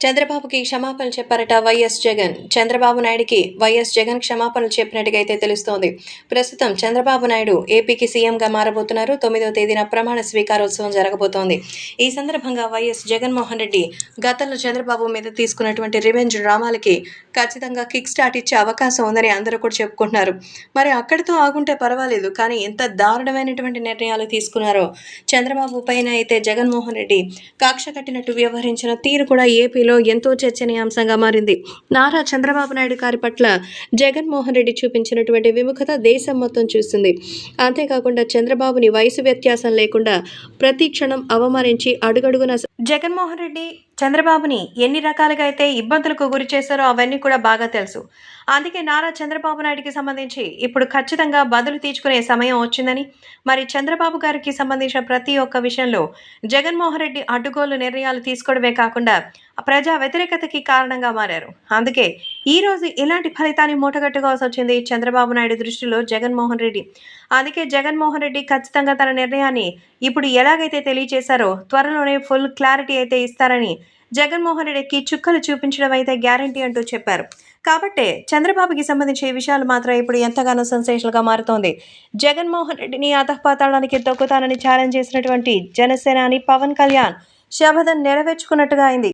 చంద్రబాబుకి క్షమాపణలు చెప్పారట వైఎస్ జగన్. చంద్రబాబు నాయుడికి వైఎస్ జగన్ క్షమాపణలు చెప్పినట్టుగా అయితే తెలుస్తోంది. ప్రస్తుతం చంద్రబాబు నాయుడు ఏపీకి సీఎంగా మారబోతున్నారు. తొమ్మిదవ తేదీన ప్రమాణ స్వీకారోత్సవం జరగబోతోంది. ఈ సందర్భంగా వైఎస్ జగన్మోహన్ రెడ్డి గతంలో చంద్రబాబు మీద తీసుకున్నటువంటి రివెంజ్ డ్రామాలకి ఖచ్చితంగా కిక్ స్టార్ట్ ఇచ్చే అవకాశం ఉందని అందరూ కూడా చెప్పుకుంటున్నారు. మరి అక్కడితో ఆగుంటే పర్వాలేదు కానీ ఎంత దారుణమైనటువంటి నిర్ణయాలు తీసుకున్నారో. చంద్రబాబు పైన అయితే జగన్మోహన్ రెడ్డి కక్ష కట్టినట్టు వ్యవహరించిన తీరు కూడా ఏపీలో ఎంతో చర్చనీయాంశంగా మారింది. నారా చంద్రబాబు నాయుడు గారి పట్ల జగన్మోహన్ రెడ్డి చూపించినటువంటి విముఖత దేశం మొత్తం చూస్తుంది అంతేకాకుండా చంద్రబాబుని వయసు వ్యత్యాసం లేకుండా ప్రతి క్షణం అవమానించి అడుగడుగున జగన్మోహన్ రెడ్డి చంద్రబాబుని ఎన్ని రకాలుగా అయితే ఇబ్బందులకు గురి చేశారో అవన్నీ కూడా బాగా తెలుసు. అందుకే నారా చంద్రబాబు నాయుడికి సంబంధించి ఇప్పుడు ఖచ్చితంగా బదులు తీర్చుకునే సమయం వచ్చిందని మరి చంద్రబాబు గారికి సంబంధించిన ప్రతి ఒక్క విషయంలో జగన్మోహన్ రెడ్డి అడ్డుగోలు నిర్ణయాలు తీసుకోవడమే కాకుండా ప్రజా వ్యతిరేకతకి కారణంగా మారారు. అందుకే ఈ రోజు ఇలాంటి ఫలితాన్ని మూటగట్టుకోవాల్సి వచ్చింది చంద్రబాబు నాయుడు దృష్టిలో జగన్మోహన్ రెడ్డి. అందుకే జగన్మోహన్ రెడ్డి ఖచ్చితంగా తన నిర్ణయాన్ని ఇప్పుడు ఎలాగైతే తెలియజేశారో త్వరలోనే ఫుల్ క్లారిటీ అయితే ఇస్తారని జగన్మోహన్ రెడ్డికి చుక్కలు చూపించడం అయితే గ్యారంటీ అంటూ చెప్పారు. కాబట్టే చంద్రబాబుకి సంబంధించి ఈ విషయాలు మాత్రం ఇప్పుడు ఎంతగానో సెన్సేషన్గా మారుతోంది. జగన్మోహన్ రెడ్డిని అధపాతాళానికి తొక్కుతానని ఛాలెంజ్ చేసినటువంటి జనసేనాని పవన్ కళ్యాణ్ శపథం నెరవేర్చుకున్నట్టుగా అయింది.